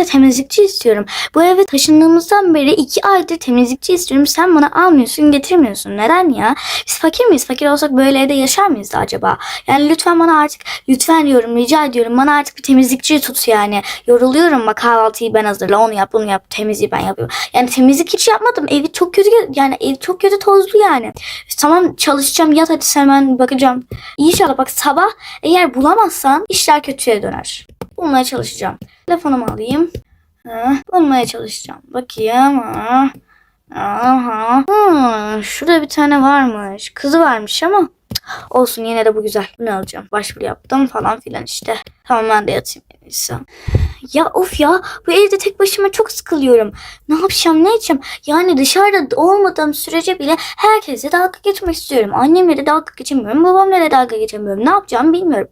evde temizlikçi istiyorum. Bu eve taşındığımızdan beri iki aydır temizlikçi istiyorum. Sen bana almıyorsun getirmiyorsun. Neden ya? Biz fakir miyiz? Fakir olsak böyle evde yaşar mıyız da acaba? Yani lütfen bana artık lütfen diyorum rica ediyorum. Bana artık bir temizlikçi tut yani. Yoruluyorum bak kahvaltıyı ben hazırla onu yap bunu yap temizliği ben yapıyorum. Yani temizlik hiç yapmadım. Evi çok kötü yani ev çok kötü tozlu yani. Tamam çalışacağım yat hadi hemen bakacağım. İnşallah bak sabah eğer bulamazsan işler kötüye döner. Bulmaya çalışacağım. Telefonumu alayım. Ha, bulmaya çalışacağım. Bakayım. Ha. Aha. Hmm, şurada bir tane varmış. Kızı varmış ama olsun yine de bu güzel. Bunu alacağım. Başvuru yaptım falan filan işte. Tamam ben de yatayım en. Ya of ya bu evde tek başıma çok sıkılıyorum. Ne yapacağım ne edeceğim? Yani dışarıda olmadığım sürece bile herkese dalga geçmek istiyorum. Annemle de dalga geçemiyorum. Babamla da dalga geçemiyorum. Ne yapacağımı bilmiyorum.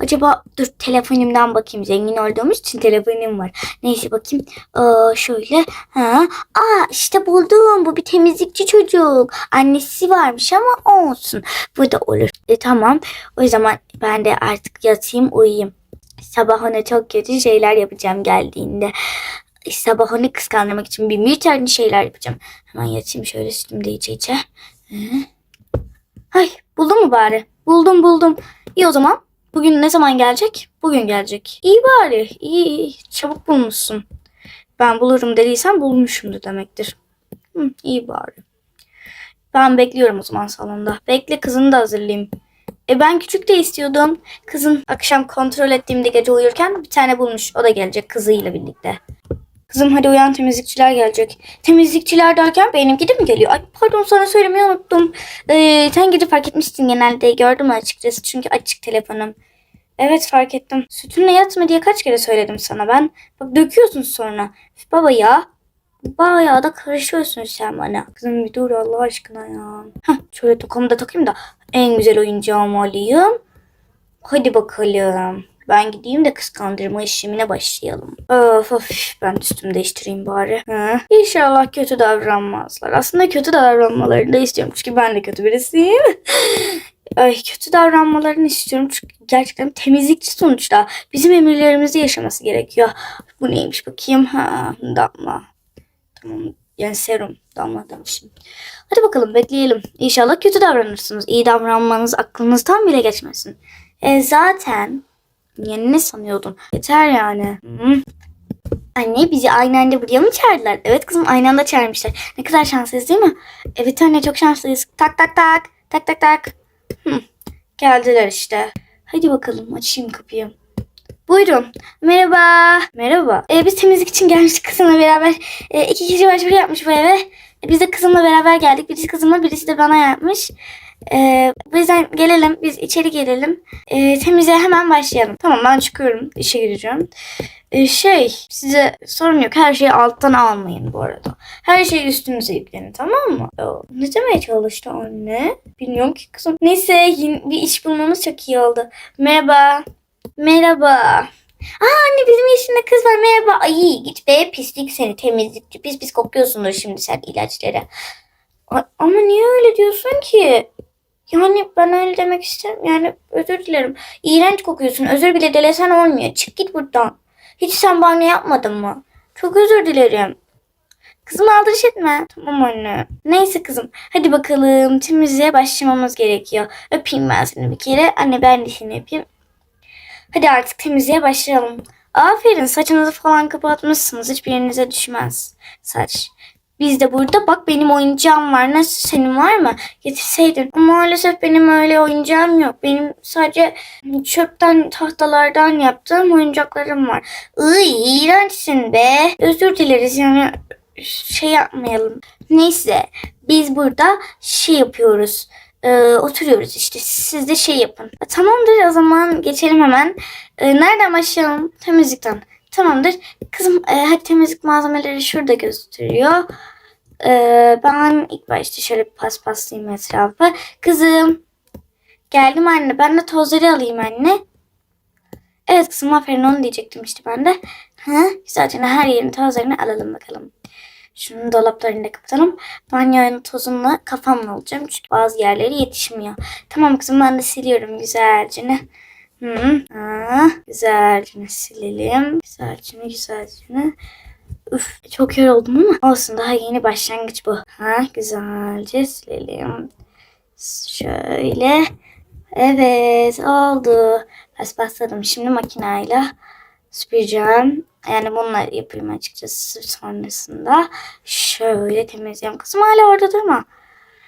Acaba dur telefonumdan bakayım. Zengin olduğumuz için telefonum var. Neyse bakayım. Aa, şöyle. Ha. Aa işte buldum. Bu bir temizlikçi çocuk. Annesi varmış ama olsun. Bu da olur. E, tamam. O zaman ben de artık yatayım uyuyayım. Sabah ona çok kötü şeyler yapacağım geldiğinde. Sabah onu kıskandırmak için bir tane şeyler yapacağım. Hemen yatayım şöyle sütümde iyice iyice. Hı. Ay buldum mu bari? Buldum buldum. İyi o zaman. Bugün ne zaman gelecek? Bugün gelecek. İyi bari. İyi, iyi. Çabuk bulmuşsun. Ben bulurum dediysen bulmuşumdur demektir. Hı, iyi bari. Ben bekliyorum o zaman salonda. Bekle kızını da hazırlayayım. E ben küçük de istiyordum. Kızın akşam kontrol ettiğimde gece uyurken bir tane bulmuş. O da gelecek kızıyla birlikte. Kızım hadi uyan temizlikçiler gelecek. Temizlikçiler derken benimki de mi geliyor? Ay pardon sana söylemeyi unuttum. Ee, sen gece fark etmiştin genelde. Gördüm açıkçası çünkü açık telefonum. Evet fark ettim. Sütünle yatma diye kaç kere söyledim sana ben. Bak döküyorsun sonra. Baba ya. Bayağı da karışıyorsun sen bana. Kızım bir dur Allah aşkına ya. Heh, şöyle tokamı da takayım da en güzel oyuncağımı alayım. Hadi bakalım. Ben gideyim de kıskandırma işlemine başlayalım. Of of ben üstümü değiştireyim bari. Hı. İnşallah kötü davranmazlar. Aslında kötü davranmalarını da istiyorum. Çünkü ben de kötü birisiyim. Ay kötü davranmalarını istiyorum. Çünkü gerçekten temizlikçi sonuçta. Bizim emirlerimizi yaşaması gerekiyor. Bu neymiş bakayım. Ha, damla. Tamam. Yani serum damla demişim. Hadi bakalım bekleyelim. İnşallah kötü davranırsınız. İyi davranmanız aklınızdan bile geçmesin. E zaten yani ne sanıyordun? Yeter yani. Hı. Anne bizi aynı anda buraya mı çağırdılar? Evet kızım aynı anda çağırmışlar. Ne kadar şanslıyız değil mi? Evet anne çok şanslıyız. Tak tak tak. Tak tak tak. Hı. Geldiler işte. Hadi bakalım açayım kapıyı. Buyurun. Merhaba. Merhaba. Ee, biz temizlik için gelmiştik kızımla beraber. Ee, iki kişi başvuru yapmış bu eve. Ee, biz de kızımla beraber geldik. Birisi kızıma birisi de bana yapmış. Ee, bu gelelim. Biz içeri gelelim. Ee, temizliğe hemen başlayalım. Tamam ben çıkıyorum. İşe gireceğim. Ee, şey size sorun yok. Her şeyi alttan almayın bu arada. Her şeyi üstünüze yüklenin tamam mı? Oo, ne demeye çalıştı anne? Bilmiyorum ki kızım. Neyse bir iş bulmamız çok iyi oldu. Merhaba. Merhaba. Aa anne bizim yaşında kız var merhaba. Ay git be pislik seni temizlikçi. Pis pis kokuyorsundur şimdi sen ilaçları. A- ama niye öyle diyorsun ki? Yani ben öyle demek isterim. Yani özür dilerim. İğrenç kokuyorsun. Özür bile dilesen olmuyor. Çık git buradan. Hiç sen banyo yapmadın mı? Çok özür dilerim. Kızım aldırış etme. Tamam anne. Neyse kızım. Hadi bakalım temizliğe başlamamız gerekiyor. Öpeyim ben seni bir kere. Anne ben de seni öpeyim. Hadi artık temizliğe başlayalım. Aferin saçınızı falan kapatmışsınız. Hiçbir yerinize düşmez saç. Biz de burada bak benim oyuncağım var. Nasıl senin var mı? Getirseydin. Ama maalesef benim öyle oyuncağım yok. Benim sadece çöpten tahtalardan yaptığım oyuncaklarım var. Iy iğrençsin be. Özür dileriz yani şey yapmayalım. Neyse biz burada şey yapıyoruz. Ee, oturuyoruz işte siz de şey yapın. E, Tamamdır o zaman geçelim hemen. Ee, nereden başlayalım? Temizlikten. Tamamdır. Kızım e, hadi temizlik malzemeleri şurada gösteriyor. Ee, ben ilk başta şöyle paspaslayayım etrafı. Kızım. Geldim anne. Ben de tozları alayım anne. Evet kızım aferin onu diyecektim işte ben de. Ha, güzelce her yerin tozlarını alalım bakalım. Şunun dolaplarını da kapatalım. Banyonun tozumla kafamla olacağım. Çünkü bazı yerleri yetişmiyor. Tamam kızım ben de siliyorum güzelce. Hı. Ha, güzelce silelim. Güzelce güzelce. Üf, çok yoruldum ama olsun daha yeni başlangıç bu. Ha, güzelce silelim. Şöyle. Evet oldu. Paspasladım. Şimdi makinayla süpüreceğim. Yani bunları yapayım açıkçası sonrasında. Şöyle temizleyeyim. Kızım hala orada durma.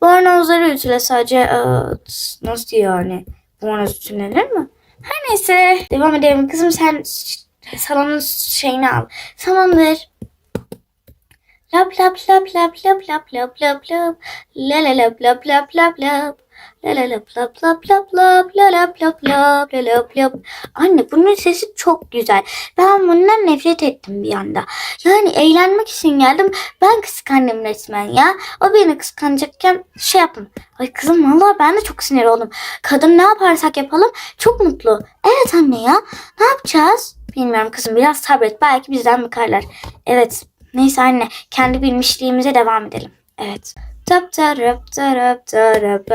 Bornozları ütüle sadece. Aa, nasıl yani? Bornoz ütülenir mi? Her neyse. Devam edelim. Kızım sen salonun şeyini al. Tamamdır. Lap lap lap lap lap lap lap lap lap. La la lap lap lap lap lap. La la lap lap lap lap lap. La lap lap lap la lap lap. Anne bunun sesi çok güzel. Ben bundan nefret ettim bir anda. Yani eğlenmek için geldim. Ben kıskandım resmen ya. O beni kıskanacakken şey yapın. Ay kızım vallahi ben de çok sinir oldum. Kadın ne yaparsak yapalım çok mutlu. Evet anne ya. Ne yapacağız? Bilmiyorum kızım biraz sabret. Belki bizden bakarlar. Evet. Neyse anne. Kendi bilmişliğimize devam edelim. Evet. Tap tarap tarap tarap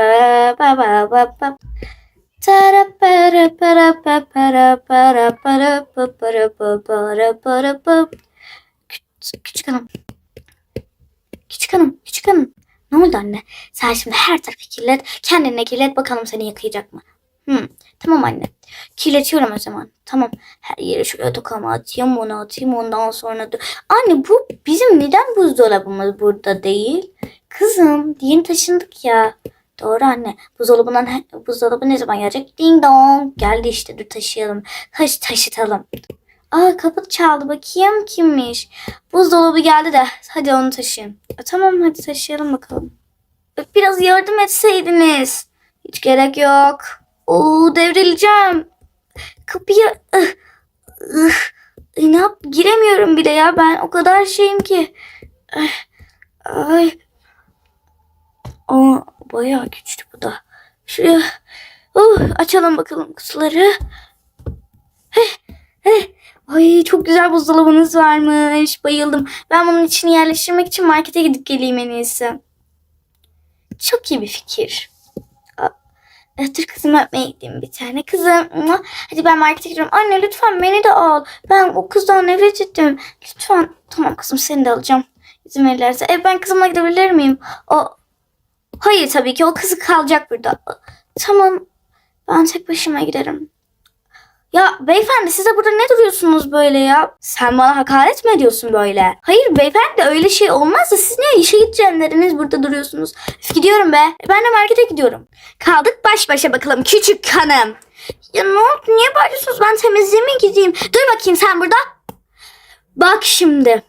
ba ba ba ba. Tarap para para para para para para para para para para para Kü- Küçük hanım. Küçük hanım. Küçük hanım. Ne oldu anne? Sen şimdi her tarafı kirlet. Kendine kirlet. Bakalım seni yıkayacak mı? Hmm, tamam anne. Kirletiyorum o zaman. Tamam. Her yere şuraya tokama atayım, bunu atayım. Ondan sonra. Anne bu bizim neden buzdolabımız burada değil? Kızım, yeni taşındık ya. Doğru anne. Buzdolabından buzdolabı ne zaman gelecek? Ding dong. Geldi işte. Dur taşıyalım. Taş taşıtalım. Aa kapı çaldı. Bakayım kimmiş? Buzdolabı geldi de. Hadi onu taşıyın. E, tamam hadi taşıyalım bakalım. E, Biraz yardım etseydiniz. Hiç gerek yok. Oo devrileceğim. Kapıyı ıh, ıh, ne yap giremiyorum bile ya ben o kadar şeyim ki. Ay. Ay. Aa, bayağı güçlü bu da. Şuraya oh, açalım bakalım kutuları. Heh, heh. Ay çok güzel buzdolabınız varmış. Bayıldım. Ben bunun içini yerleştirmek için markete gidip geleyim en iyisi. Çok iyi bir fikir. Aa, e, Dur kızım öpmeye gideyim bir tane. Kızım hadi ben markete gidiyorum. Anne lütfen beni de al. Ben o kızdan nefret ettim. Lütfen. Tamam kızım seni de alacağım. İzin verirlerse. E, ben kızımla gidebilir miyim? O Hayır tabii ki o kızı kalacak burada. Tamam. Ben tek başıma giderim. Ya beyefendi size burada ne duruyorsunuz böyle ya? Sen bana hakaret mi ediyorsun böyle? Hayır beyefendi öyle şey olmaz da siz niye işe gideceğiniz burada duruyorsunuz? Üf, gidiyorum be. Ben de markete gidiyorum. Kaldık baş başa bakalım küçük hanım. Ya ne oldu? Niye bağırıyorsunuz? Ben temizliğime gideyim. Dur bakayım sen burada. Bak şimdi.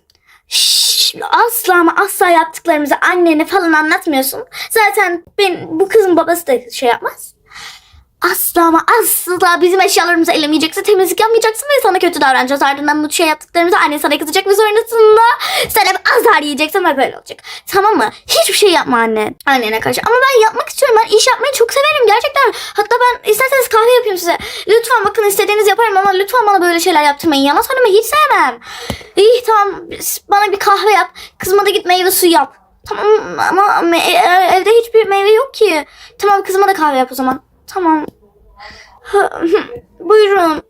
Şşş, asla ama asla yaptıklarımızı annene falan anlatmıyorsun. Zaten ben bu kızın babası da şey yapmaz. Asla ama asla bizim eşyalarımızı elemeyeceksin, temizlik yapmayacaksın ve sana kötü davranacağız. Ardından bu şey yaptıklarımızı annen sana kızacak ve sonrasında sen hep azar yiyeceksin ve böyle olacak. Tamam mı? Hiçbir şey yapma anne. Annene karşı. Ama ben yapmak istiyorum. Ben iş yapmayı çok severim gerçekten. Hatta ben isterseniz kahve yapayım size. Lütfen bakın istediğiniz yaparım ama lütfen bana böyle şeyler yaptırmayın. Yalan söylemeyi hiç sevmem. İyi tamam bana bir kahve yap. Kızıma da git meyve suyu yap. Tamam ama e- evde hiçbir meyve yok ki. Tamam kızıma da kahve yap o zaman. Tamam. Buyurun.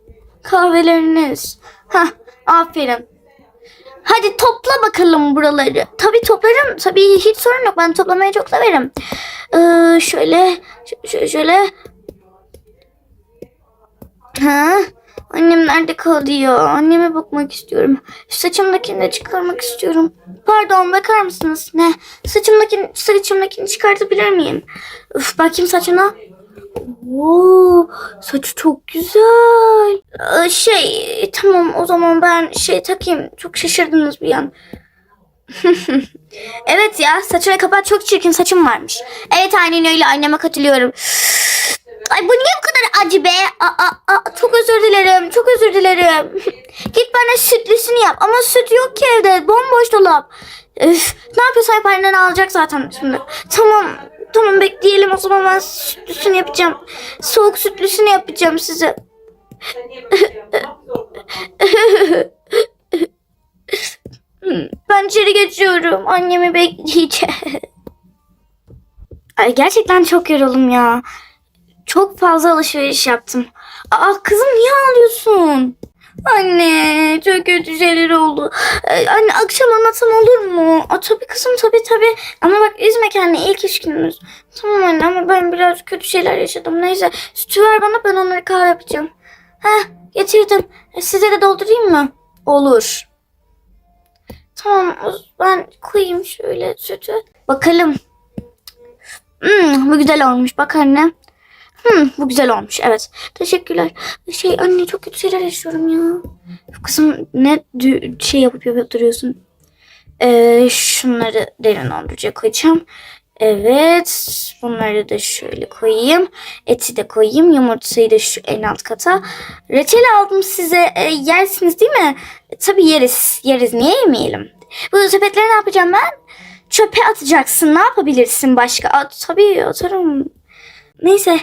Kahveleriniz. Ha, aferin. Hadi topla bakalım buraları. Tabii toplarım. Tabii hiç sorun yok. Ben toplamayı çok severim. Ee, şöyle, şöyle. Ha? Annem nerede kalıyor? Anneme bakmak istiyorum. Şu saçımdakini de çıkarmak istiyorum. Pardon bakar mısınız? Ne? Saçımdakini, saçımdakini çıkartabilir miyim? Üf, bakayım saçına. Oo, saçı çok güzel. Ee, şey tamam o zaman ben şey takayım. Çok şaşırdınız bir an. evet ya saçını kapat çok çirkin saçım varmış. Evet aynen öyle anneme katılıyorum. Ay bu niye bu kadar acı be? Aa, aa, aa, çok özür dilerim. Çok özür dilerim. Git bana sütlüsünü yap. Ama süt yok ki evde. Bomboş dolap. Üf, ne yapıyorsan yap annen alacak zaten şimdi. Tamam. Tamam bekleyelim o zaman ben sütlüsünü yapacağım. Soğuk sütlüsünü yapacağım size. Ben içeri geçiyorum. Annemi bekleyeceğim. Ay gerçekten çok yoruldum ya. Çok fazla alışveriş yaptım. Aa kızım niye ağlıyorsun? Anne çok kötü şeyler oldu. Ee, anne akşam anlatsam olur mu? Aa, tabii kızım tabii tabii. Ama bak üzme kendini ilk iş günümüz. Tamam anne ama ben biraz kötü şeyler yaşadım. Neyse sütü ver bana ben onları kahve yapacağım. Heh getirdim. E, size de doldurayım mı? Olur. Tamam ben koyayım şöyle sütü. Bakalım. Hmm, bu güzel olmuş bak anne. Hmm, bu güzel olmuş evet. Teşekkürler. Şey anne çok kötü şeyler yaşıyorum ya. Kızım ne şey yapıp yapıp duruyorsun. Ee, şunları derin dondurucuya koyacağım. Evet. Bunları da şöyle koyayım. Eti de koyayım. Yumurtayı da şu en alt kata. Reçel aldım size. E, yersiniz değil mi? E, tabii yeriz. Yeriz. Niye yemeyelim? Bu sepetleri ne yapacağım ben? Çöpe atacaksın. Ne yapabilirsin başka? At, tabii atarım. Neyse.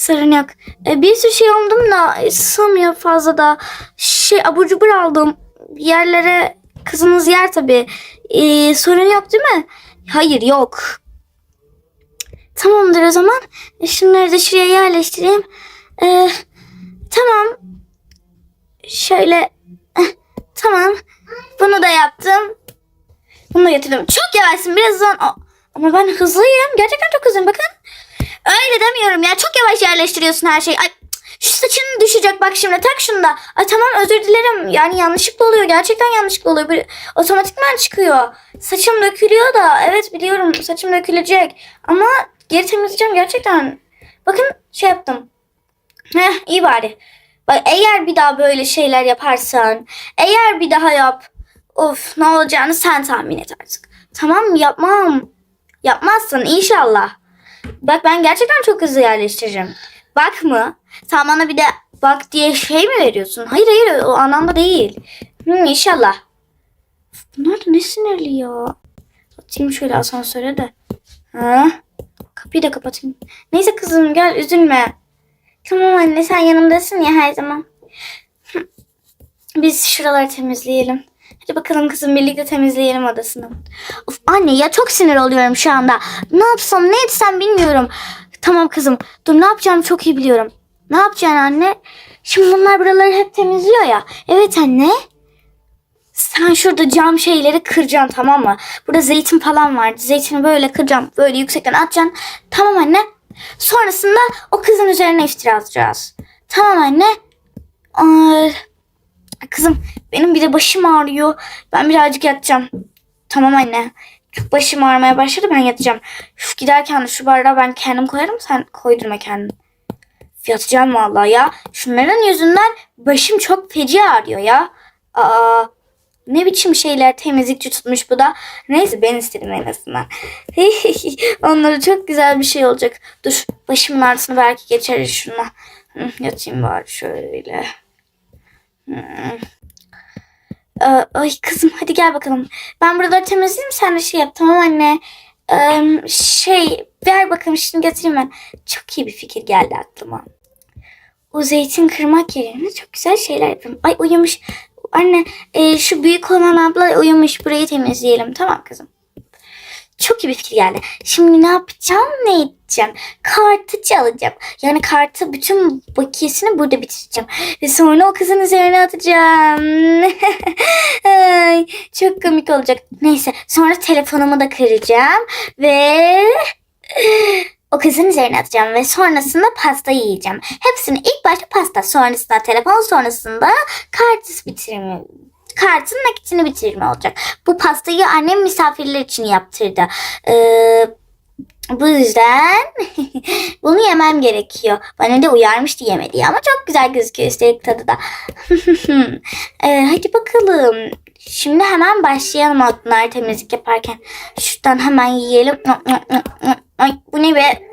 Sorun yok. E, bir sürü şey aldım da e, sığmıyor fazla da. Şey abur cubur aldım. Yerlere kızınız yer tabii. E, sorun yok değil mi? Hayır yok. Tamamdır o zaman. E, Şunları da şuraya yerleştireyim. E, tamam. Şöyle. eh, tamam. Bunu da yaptım. Bunu da getirdim. Çok yavaşsın birazdan. Ama ben hızlıyım. Gerçekten çok hızlıyım. Bakın. Öyle demiyorum ya. Çok yavaş yerleştiriyorsun her şeyi. Ay, şu saçın düşecek bak şimdi. Tak şunu da. Ay tamam özür dilerim. Yani yanlışlıkla oluyor. Gerçekten yanlışlıkla oluyor. Böyle otomatikman çıkıyor. Saçım dökülüyor da. Evet biliyorum saçım dökülecek. Ama geri temizleyeceğim gerçekten. Bakın şey yaptım. Heh iyi bari. Bak eğer bir daha böyle şeyler yaparsan. Eğer bir daha yap. Of ne olacağını sen tahmin et artık. Tamam? Yapmam. Yapmazsın inşallah. Bak ben gerçekten çok hızlı yerleştireceğim. Bak mı? Sen bana bir de bak diye şey mi veriyorsun? Hayır hayır o anlamda değil. Hı, inşallah. Bunlar da ne sinirli ya. Atayım şöyle asansöre de. Ha? Kapıyı da kapatayım. Neyse kızım gel üzülme. Tamam anne sen yanımdasın ya her zaman. Biz şuraları temizleyelim. Hadi bakalım kızım birlikte temizleyelim odasını. Of anne ya çok sinir oluyorum şu anda. Ne yapsam ne etsem bilmiyorum. Tamam kızım dur ne yapacağımı çok iyi biliyorum. Ne yapacaksın anne? Şimdi bunlar buraları hep temizliyor ya. Evet anne. Sen şurada cam şeyleri kıracaksın tamam mı? Burada zeytin falan vardı. Zeytini böyle kıracağım. Böyle yüksekten atacaksın. Tamam anne. Sonrasında o kızın üzerine iftira atacağız. Tamam anne. Ee, kızım benim bir de başım ağrıyor. Ben birazcık yatacağım. Tamam anne. Çok başım ağrımaya başladı ben yatacağım. Şu giderken de şu bardağı ben kendim koyarım sen koydurma kendin. Yatacağım vallahi ya. Şunların yüzünden başım çok feci ağrıyor ya. Aa, ne biçim şeyler temizlikçi tutmuş bu da. Neyse ben istedim en azından. Onlara çok güzel bir şey olacak. Dur başımın ağrısını belki geçeriz şuna. Yatayım bari şöyle. Ee, Ay kızım hadi gel bakalım. Ben buraları temizleyeyim sen de şey yap tamam anne. Ee, şey ver bakalım şimdi getireyim ben. Çok iyi bir fikir geldi aklıma. O zeytin kırmak yerine çok güzel şeyler yapayım. Ay uyumuş. Anne e, şu büyük olan abla uyumuş burayı temizleyelim tamam kızım. Çok iyi bir fikir geldi. Şimdi ne yapacağım ne edeceğim? Kartı çalacağım. Yani kartı bütün bakiyesini burada bitireceğim. Ve sonra o kızın üzerine atacağım. Çok komik olacak. Neyse sonra telefonumu da kıracağım. Ve o kızın üzerine atacağım. Ve sonrasında pasta yiyeceğim. Hepsini ilk başta pasta sonrasında telefon sonrasında kartı bitirme. Kartın nakitini bitirme olacak. Bu pastayı annem misafirler için yaptırdı. Ee, bu yüzden bunu yemem gerekiyor. Bana da uyarmıştı yemediği ama çok güzel gözüküyor üstelik tadı da. Ee, hadi bakalım. Şimdi hemen başlayalım bunlar temizlik yaparken. Şuradan hemen yiyelim. Ay, bu ne be?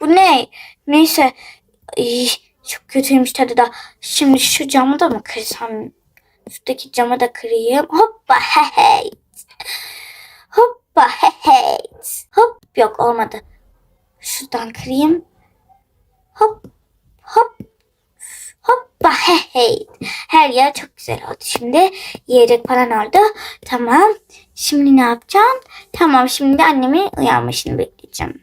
Bu ne? Neyse. Ay, çok kötüymüş tadı da. Şimdi şu camı da mı kırsam? Şuradaki camı da kırayım. Hoppa he hey. Hoppa he hey. Hop yok olmadı. Şuradan kırayım. Hop hop hoppa he hey. Her yer çok güzel oldu. Şimdi yiyecek falan oldu. Tamam. Şimdi ne yapacağım? Tamam şimdi annemin uyanmasını bekleyeceğim.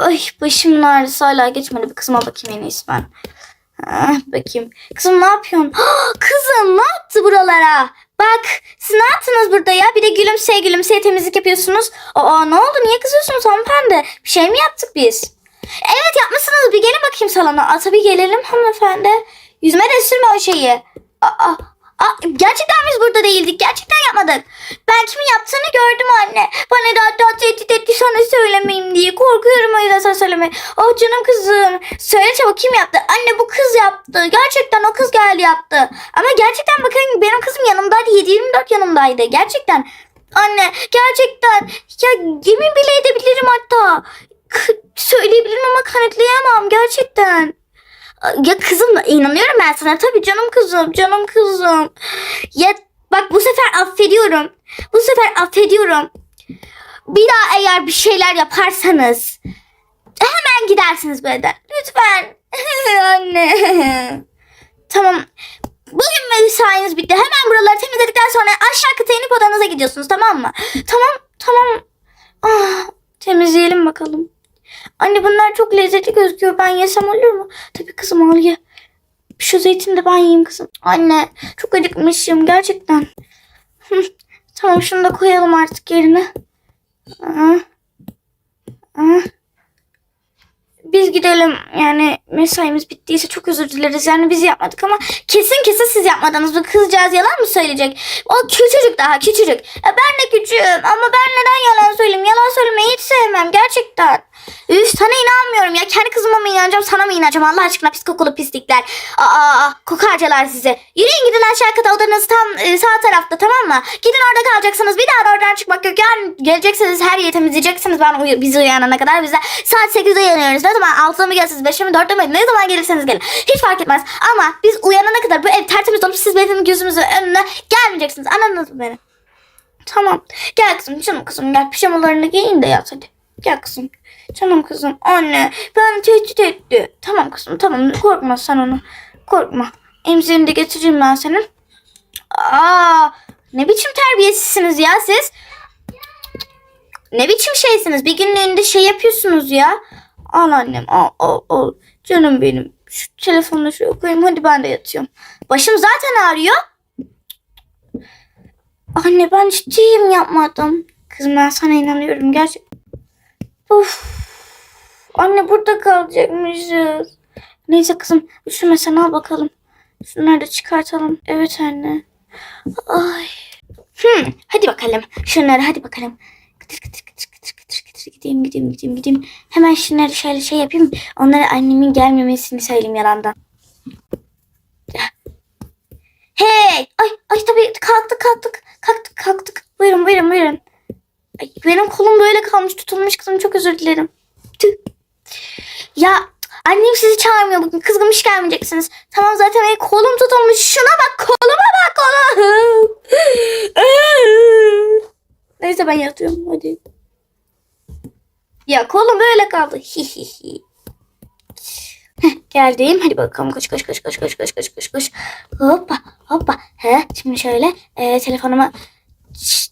Ay başımın ağrısı hala geçmedi. Bir kızıma bakayım en iyisi ben. Ah, bakayım. Kızım ne yapıyorsun? Ah, Kızım ne yaptı buralara? Bak siz ne yaptınız burada ya? Bir de gülümseye gülümseye temizlik yapıyorsunuz. Aa ne oldu? Niye kızıyorsunuz hanımefendi? Bir şey mi yaptık biz? Evet yapmışsınız. Bir gelin bakayım salona. Aa, tabii gelelim hanımefendi. Yüzüme de sürme o şeyi. Aa, aa, gerçekten biz burada değildik. Gerçekten yapmadık. Ben kimin yaptığını gördüm anne. Bana da hatta tehdit etti sana söylemeyeyim diye. Korkuyorum o yüzden sana söylemeye. Oh canım kızım. Söyle çabuk kim yaptı? Anne bu kız yaptı. Gerçekten o kız geldi yaptı. Ama gerçekten bakın benim kızım yanımdaydı. 7-24 yanımdaydı. Gerçekten. Anne gerçekten. Ya yemin bile edebilirim hatta. Söyleyebilirim ama kanıtlayamam. Gerçekten. Ya kızım inanıyorum ben sana. Tabii canım kızım. Canım kızım. Ya bak bu sefer affediyorum. Bu sefer affediyorum. Bir daha eğer bir şeyler yaparsanız hemen gidersiniz bu evden. Lütfen. Anne. tamam. Bugün mesainiz bitti. Hemen buraları temizledikten sonra aşağı kata inip odanıza gidiyorsunuz tamam mı? Tamam tamam. Ah, temizleyelim bakalım. Anne bunlar çok lezzetli gözüküyor. Ben yesem olur mu? Tabii kızım al ye. Şu zeytini de ben yiyeyim kızım. Anne çok acıkmışım gerçekten. Tamam şunu da koyalım artık yerine. Aa. Biz gidelim yani mesaimiz bittiyse çok özür dileriz. Yani biz yapmadık ama kesin kesin siz yapmadınız. Bu kızcağız yalan mı söyleyecek? O küçücük daha küçücük. Ben de küçüğüm ama ben neden yalan söyleyeyim? Yalan söylemeyi hiç sevmem gerçekten. Üf sana inanmıyorum ya. Kendi kızıma mı inanacağım sana mı inanacağım? Allah aşkına pis kokulu pislikler. Aa, aa kokarcalar size. Yürüyün gidin aşağı kata odanız tam e, sağ tarafta tamam mı? Gidin orada kalacaksınız. Bir daha da oradan çıkmak yok. Yani geleceksiniz her yeri temizleyeceksiniz. Ben uyu, biz uyanana kadar. Biz de saat 8'de uyanıyoruz. Ne zaman 6'da mı gelirsiniz? 5'te mi 4'te mi? Ne zaman gelirseniz gelin. Hiç fark etmez. Ama biz uyanana kadar bu ev tertemiz olup siz benim gözümüzün önüne gelmeyeceksiniz. Anladınız mı beni? Tamam. Gel kızım canım kızım gel pijamalarını giyin de yat hadi. Gel kızım. Canım kızım. Anne ben tehdit etti. Tamam kızım tamam korkma sen onu. Korkma. Emziğini de getireyim ben senin. Aa, ne biçim terbiyesizsiniz ya siz? Ne biçim şeysiniz? Bir günlüğünde şey yapıyorsunuz ya. Al annem al al al. Canım benim. Şu telefonu şuraya koyayım hadi ben de yatıyorum. Başım zaten ağrıyor. Anne ben ciddiyim yapmadım. Kızım ben sana inanıyorum gerçekten. Of. Anne burada kalacakmışız. Neyse kızım üşümesen al bakalım. Şunları da çıkartalım. Evet anne. Ay. Hmm, hadi bakalım. Şunları hadi bakalım. Kıtır kıtır kıtır kıtır kıtır kıtır gideyim gideyim gideyim gideyim. Hemen şunları şöyle şey yapayım. Onlara annemin gelmemesini söyleyeyim yalandan. Hey! Ay ay tabii kalktık kalktık. Kalktık kalktık. Buyurun buyurun buyurun. Ay, benim kolum böyle kalmış tutulmuş kızım çok özür dilerim. Tüh. Ya annem sizi çağırmıyor bugün kızgınmış gelmeyeceksiniz. Tamam zaten benim kolum tutulmuş. Şuna bak koluma bak kolum. Neyse ben yatıyorum hadi. Ya kolum böyle kaldı. Hi hi hi. Heh, geldim. Hadi bakalım koş koş koş koş koş koş koş koş koş. Hoppa hoppa. He, şimdi şöyle e, telefonuma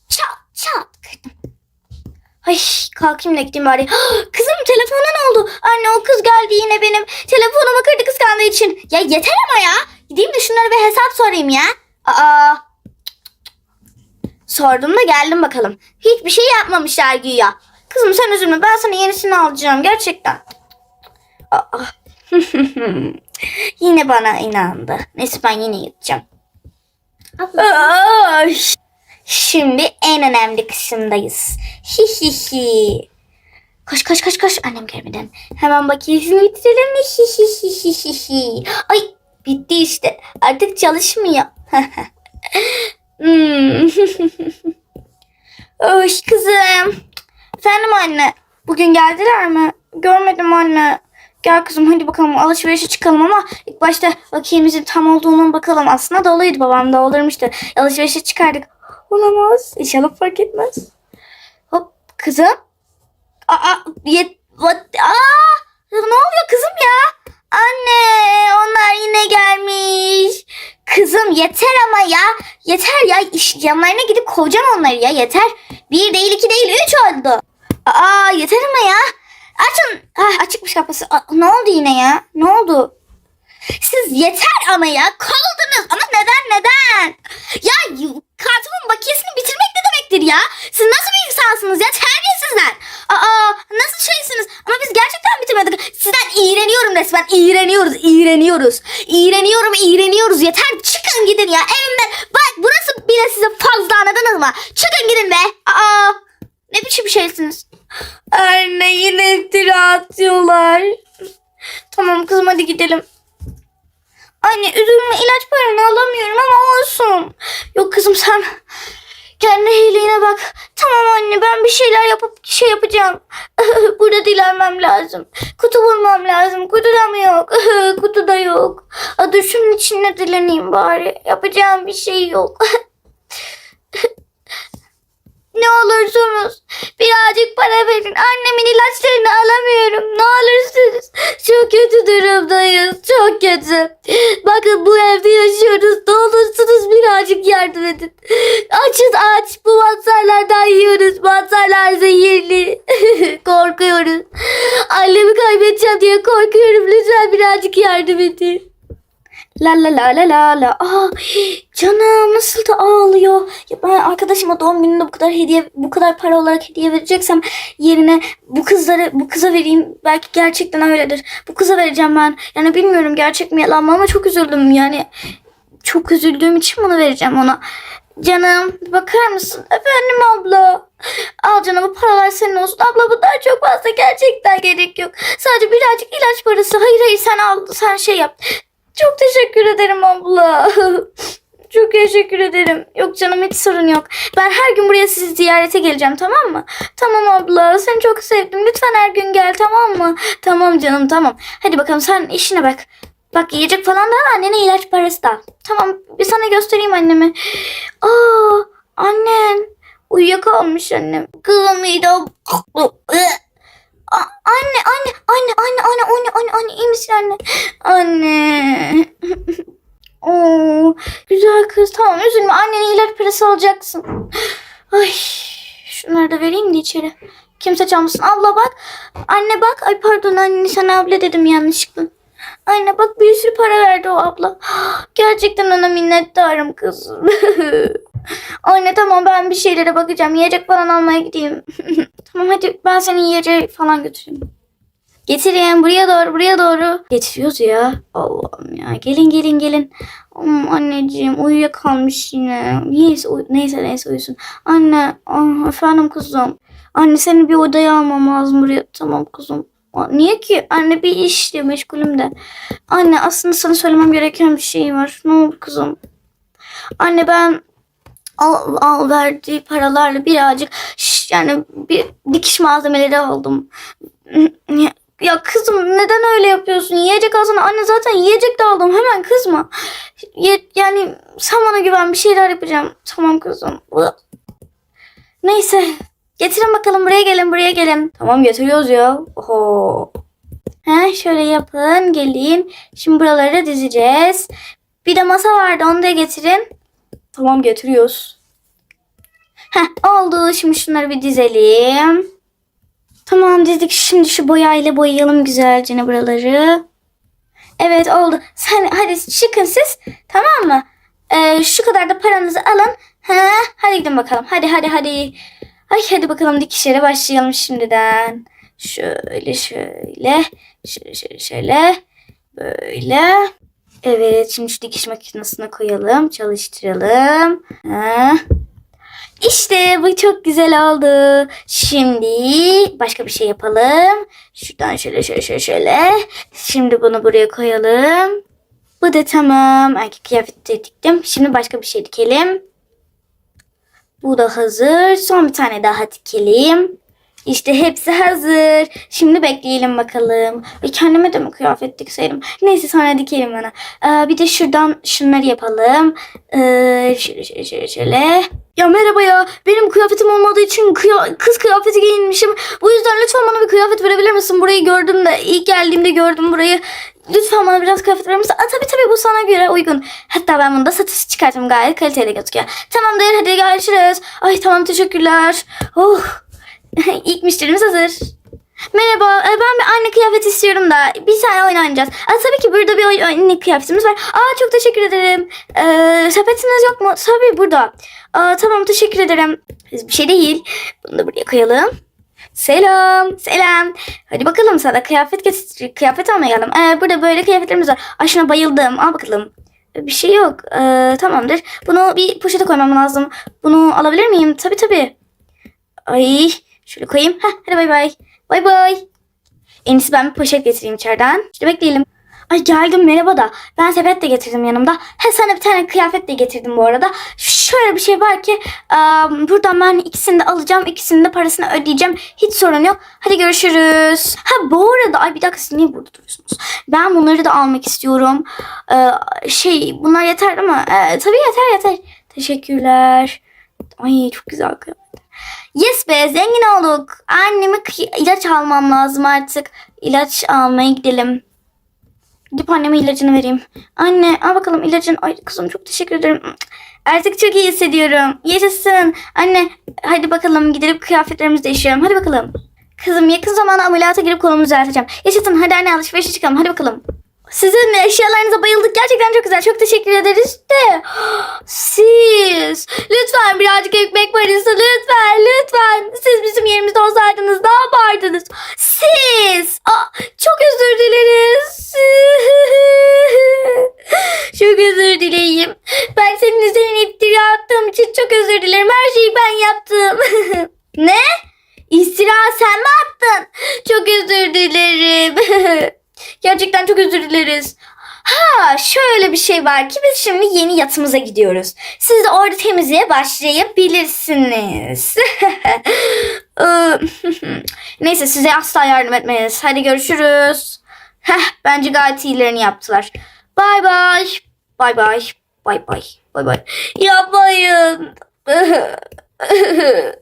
çat çat. Ay kalkayım da gideyim bari. Kızım telefona ne oldu? Anne o kız geldi yine benim. Telefonumu kırdı kıskandığı için. Ya yeter ama ya. Gideyim de şunlara bir hesap sorayım ya. Aa. Sordum da geldim bakalım. Hiçbir şey yapmamışlar güya. Kızım sen üzülme ben sana yenisini alacağım gerçekten. Aa. yine bana inandı. Neyse ben yine yatacağım. Ay. Şimdi en önemli kısımdayız. Hi hi hi. Koş koş koş koş annem gelmeden. Hemen makinesini bitirelim mi? Hi hi hi hi hi hi. Ay bitti işte. Artık çalışmıyor. hmm. Oy kızım. Efendim anne. Bugün geldiler mi? Görmedim anne. Gel kızım hadi bakalım alışverişe çıkalım ama ilk başta bakiyemizin tam olduğunu bakalım. Aslında doluydu babam doldurmuştu. Alışverişe çıkardık. Olamaz. İnşallah fark etmez. Hop kızım. Aa, yet, what, aa, ne oluyor kızım ya? Anne onlar yine gelmiş. Kızım yeter ama ya. Yeter ya. İş, yanlarına gidip kovacağım onları ya. Yeter. Bir değil iki değil üç oldu. Aa yeter ama ya. Açın. Ah, açıkmış kapısı. Aa, ne oldu yine ya? Ne oldu? Siz yeter ama ya. Kovuldunuz. Ama neden neden? Ya kartımın bakiyesini bitirmek ne demektir ya? Siz nasıl bir insansınız ya? Terbiyesizler. Aa nasıl şeysiniz? Ama biz gerçekten bitirmedik. Sizden iğreniyorum resmen. İğreniyoruz. iğreniyoruz. İğreniyorum iğreniyoruz. Yeter çıkın gidin ya. Evimden. Bak burası bile size fazla anladınız mı? Çıkın gidin be. Aa ne biçim şeysiniz? Anne yine iftira atıyorlar. Tamam kızım hadi gidelim. Anne üzülme ilaç paranı alamıyorum ama olsun. Yok kızım sen kendi iyiliğine bak. Tamam anne ben bir şeyler yapıp şey yapacağım. Burada dilenmem lazım. Kutu bulmam lazım. Kutu da mı yok? Kutu da yok. Dur şunun içinde dileneyim bari. Yapacağım bir şey yok. ne olursunuz birazcık para verin. Annemin ilaçlarını alamıyorum. Ne olursunuz. Çok kötü durumdayız. Çok kötü. Bakın bu evde yaşıyoruz. Ne olursunuz birazcık yardım edin. Açız aç. Bu mantarlardan yiyoruz. Mantarlar zehirli. Korkuyoruz. Annemi kaybedeceğim diye korkuyorum. Lütfen birazcık yardım edin. La la la la la la. Aa, canım nasıl da ağlıyor. Ya ben arkadaşıma doğum gününde bu kadar hediye, bu kadar para olarak hediye vereceksem yerine bu kızları bu kıza vereyim. Belki gerçekten öyledir. Bu kıza vereceğim ben. Yani bilmiyorum gerçek mi yalan mı ama çok üzüldüm yani. Çok üzüldüğüm için bunu vereceğim ona. Canım bakar mısın? Efendim abla. Al canım bu paralar senin olsun. Abla bundan çok fazla gerçekten gerek yok. Sadece birazcık ilaç parası. Hayır hayır sen al sen şey yap. Çok teşekkür ederim abla. Çok teşekkür ederim. Yok canım hiç sorun yok. Ben her gün buraya sizi ziyarete geleceğim tamam mı? Tamam abla seni çok sevdim. Lütfen her gün gel tamam mı? Tamam canım tamam. Hadi bakalım sen işine bak. Bak yiyecek falan da annene ilaç parası da. Tamam bir sana göstereyim annemi. Aa annen. Uyuyakalmış annem. A- Anne, anne, anne, anne, anne, anne, anne, anne, iyi misin anne? Anne. Oo, güzel kız. Tamam üzülme. Annene ilaç parası alacaksın. Ay, şunları da vereyim de içeri. Kimse çalmasın. Abla bak. Anne bak. Ay pardon anne sana abla dedim yanlışlıkla. Anne bak bir sürü para verdi o abla. Gerçekten ona minnettarım kızım. Anne tamam ben bir şeylere bakacağım. Yiyecek falan almaya gideyim. tamam hadi ben seni yiyecek falan götüreyim. Getireyim buraya doğru buraya doğru. Getiriyoruz ya. Allah'ım ya. Gelin gelin gelin. Aman anneciğim uyuyakalmış yine. Neyse, uy- neyse neyse uyusun. Anne ah, efendim kızım. Anne seni bir odaya almam lazım buraya. Tamam kızım. Niye ki? Anne bir işle meşgulüm de. Anne aslında sana söylemem gereken bir şey var. Ne oldu kızım? Anne ben al, al verdiği paralarla birazcık yani bir dikiş malzemeleri aldım. Ya kızım neden öyle yapıyorsun? Yiyecek alsana. Anne zaten yiyecek de aldım. Hemen kızma. Ye, yani sen bana güven bir şeyler yapacağım. Tamam kızım. Neyse. Getirin bakalım buraya gelin buraya gelin. Tamam getiriyoruz ya. Oho. He, şöyle yapın gelin. Şimdi buraları dizeceğiz. Bir de masa vardı onu da getirin. Tamam getiriyoruz. Heh oldu. Şimdi şunları bir dizelim. Tamam dizdik. Şimdi şu boyayla boyayalım güzelce buraları. Evet oldu. Sen hadi çıkın siz. Tamam mı? Ee, şu kadar da paranızı alın. Ha, hadi gidin bakalım. Hadi hadi hadi. Ay hadi bakalım dikişlere başlayalım şimdiden. Şöyle şöyle. Şöyle şöyle. Böyle. Evet şimdi şu dikiş makinesine koyalım. Çalıştıralım. Ha. İşte bu çok güzel oldu. Şimdi başka bir şey yapalım. Şuradan şöyle şöyle şöyle şöyle. Şimdi bunu buraya koyalım. Bu da tamam. Erkek kıyafeti diktim. Şimdi başka bir şey dikelim. Bu da hazır. Son bir tane daha dikelim. İşte hepsi hazır. Şimdi bekleyelim bakalım. Ve kendime de mi kıyafet dikseydim? Neyse sonra dikelim bana. Ee, bir de şuradan şunları yapalım. Ee, şöyle şöyle şöyle şöyle. Ya merhaba ya. Benim kıyafetim olmadığı için kıya- kız kıyafeti giyinmişim. Bu yüzden lütfen bana bir kıyafet verebilir misin? Burayı gördüm de ilk geldiğimde gördüm burayı. Lütfen bana biraz kıyafet verir misin? Tabii tabii bu sana göre uygun. Hatta ben bunu da satış çıkartım gayet kaliteli gözüküyor. Tamamdır hadi görüşürüz. Ay tamam teşekkürler. Oh. İlk müşterimiz hazır. Merhaba, e, ben bir anne kıyafet istiyorum da bir tane oyun oynayacağız. Aa, tabii ki burada bir oyun, anne kıyafetimiz var. Aa, çok teşekkür ederim. Ee, sepetiniz yok mu? Tabii burada. Aa, tamam teşekkür ederim. Bir şey değil. Bunu da buraya koyalım. Selam. Selam. Hadi bakalım sana kıyafet. Kıyafet almaya geldim. Ee, burada böyle kıyafetlerimiz var. Şuna bayıldım. Al bakalım. Bir şey yok. Ee, tamamdır. Bunu bir poşete koymam lazım. Bunu alabilir miyim? Tabii tabii. Ay şöyle koyayım. Heh, hadi bay bay. Bay bay. En iyisi ben bir poşet getireyim içeriden. İşte bekleyelim. Ay geldim merhaba da ben sepet de getirdim yanımda. He sana bir tane kıyafet de getirdim bu arada. Şöyle bir şey var ki em, buradan ben ikisini de alacağım. ikisinin de parasını ödeyeceğim. Hiç sorun yok. Hadi görüşürüz. Ha bu arada ay bir dakika siz niye burada duruyorsunuz? Ben bunları da almak istiyorum. Ee, şey bunlar yeter değil mi? Ee, tabii yeter yeter. Teşekkürler. Ay çok güzel kıyafet. Yes be zengin olduk. Anneme ilaç almam lazım artık. İlaç almaya gidelim. Gidip anneme ilacını vereyim. Anne al bakalım ilacın. Ay kızım çok teşekkür ederim. Artık çok iyi hissediyorum. Yaşasın. Anne hadi bakalım gidelim kıyafetlerimizi değiştirelim. Hadi bakalım. Kızım yakın zamanda ameliyata girip kolumu düzelteceğim. Yaşasın hadi anne alışverişe çıkalım. Hadi bakalım. Sizin eşyalarınıza bayıldık. Gerçekten çok güzel. Çok teşekkür ederiz de. Siz. Lütfen birazcık ekmek parası. Lütfen. Lütfen. Siz bizim yerimizde olsaydınız ne yapardınız? Siz. Aa, çok özür dileriz. çok özür dileyim. Ben senin üzerine iftira attığım için çok özür dilerim. Her şeyi ben yaptım. ne? İftira sen mi attın? Çok özür dilerim. Gerçekten çok özür dileriz. Ha şöyle bir şey var ki biz şimdi yeni yatımıza gidiyoruz. Siz de orada temizliğe başlayabilirsiniz. Ee, Neyse size asla yardım etmeyiz. Hadi görüşürüz. Heh, bence gayet iyilerini yaptılar. Bay bay. Bay bay. Bay bay. Bay bay. Yapmayın.